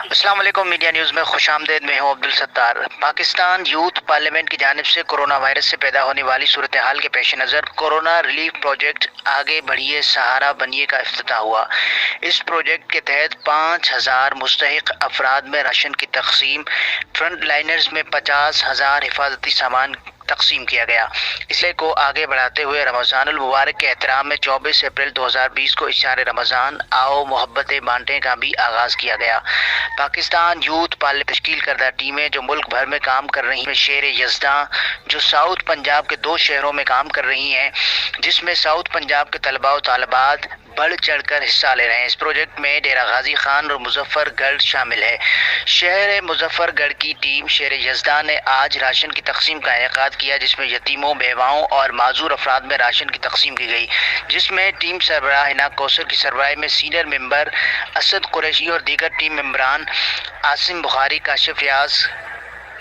Aslam media news में खुश आमदेद। में हूँ अब्दुल सत्तार। पाकिस्तान यूथ पार्लियामेंट की जानब से कोरोना वायरस से पैदा होने वाली सूरत हाल के पेश नज़र, कोरोना रिलीफ प्रोजेक्ट आगे बढ़िए सहारा बनिए का अफ्ताह हुआ। इस प्रोजेक्ट के तहत पाँच हज़ार मुस्तक अफराद में राशन की तकसीम फ्रंट लाइनर्स में पचास हज़ार हिफाजती सामान तकसीम किया गया। इसलिए को आगे बढ़ाते हुए रमज़ान मुबारक के एहतराम में 24 अप्रैल 2020 को इशार रमज़ान, आओ मोहब्बत बांटे का भी आगाज़ किया गया। पाकिस्तान यूथ पार्ले तश्कील करदा टीमें जो मुल्क भर में काम कर रही हैं, शेर यजदा, जो साउथ पंजाब के दो शहरों में काम कर रही हैं, जिसमें साउथ पंजाब के तलबा तलबात बढ़ चढ़कर हिस्सा ले रहे हैं। इस प्रोजेक्ट में डेरा गाजी खान और मुजफ्फरगढ़ शामिल है। शहर मुजफ्फरगढ़ की टीम शेर यजदा ने आज राशन की तकसीम का इनका किया, जिसमें यतीमों, बेवाओं और माजूर अफराद में राशन की तकसीम की गई, जिसमें टीम सरबराह हिना कौसर की सरबराही में सीनियर मेंबर असद कुरैशी और दीगर टीम मेम्बरान आसिम बुखारी, काशिफ रियाज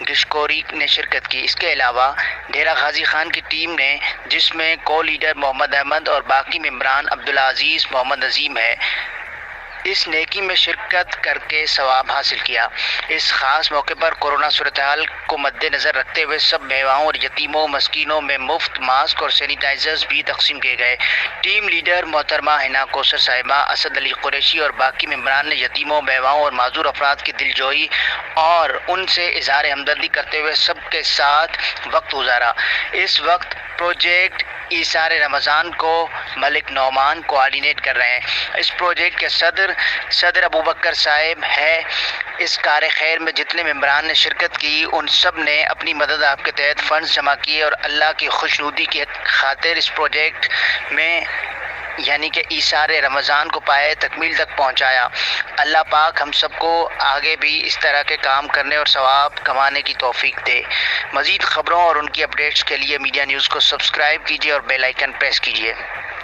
गिशकोरी ने शिरकत की। इसके अलावा, डेरा गाजी खान की टीम ने, जिसमें को लीडर मोहम्मद अहमद और बाकी मम्बरान अब्दुल अज़ीज़ मोहम्मद अजीम है इस नेकी में शिरकत करके सवाब हासिल किया। इस ख़ास मौके पर कोरोना सूरत हाल को मद्देनज़र रखते हुए सब बेवाओं और यतीमों, मस्किनों में मुफ़्त मास्क और सैनिटाइजर्स भी तकसीम किए गए। टीम लीडर मोहतरमा हिना कोसर साहिबा, असद अली कुरैशी और बाकी मम्बरान ने यतीमों बेवाओं और माजूर अफराद की दिलजोई और उनसे इजहार हमदर्दी करते हुए सबके साथ वक्त गुजारा। इस वक्त प्रोजेक्ट ईसार रमज़ान को मलिक नौमान कोआर्डिनेट कर रहे हैं। इस प्रोजेक्ट के सदर सदर अबू बकर साहेब है। इस कार खैर में जितने मम्बरान ने शिरकत की, उन सबने अपनी मदद आपके तहत फ़ंड जमा किए और अल्लाह की खुशनुदी के खातिर इस प्रोजेक्ट में यानी कि इशार रमज़ान को पाए, तकमील तक पहुँचाया। अल्लाह पाक हम सबको आगे भी इस तरह के काम करने और सवाब कमाने की तोफ़ी दे। मज़ीद ख़बरों और उनकी अपडेट्स के लिए मीडिया न्यूज़ को सब्सक्राइब कीजिए और बेलाइकन प्रेस कीजिए।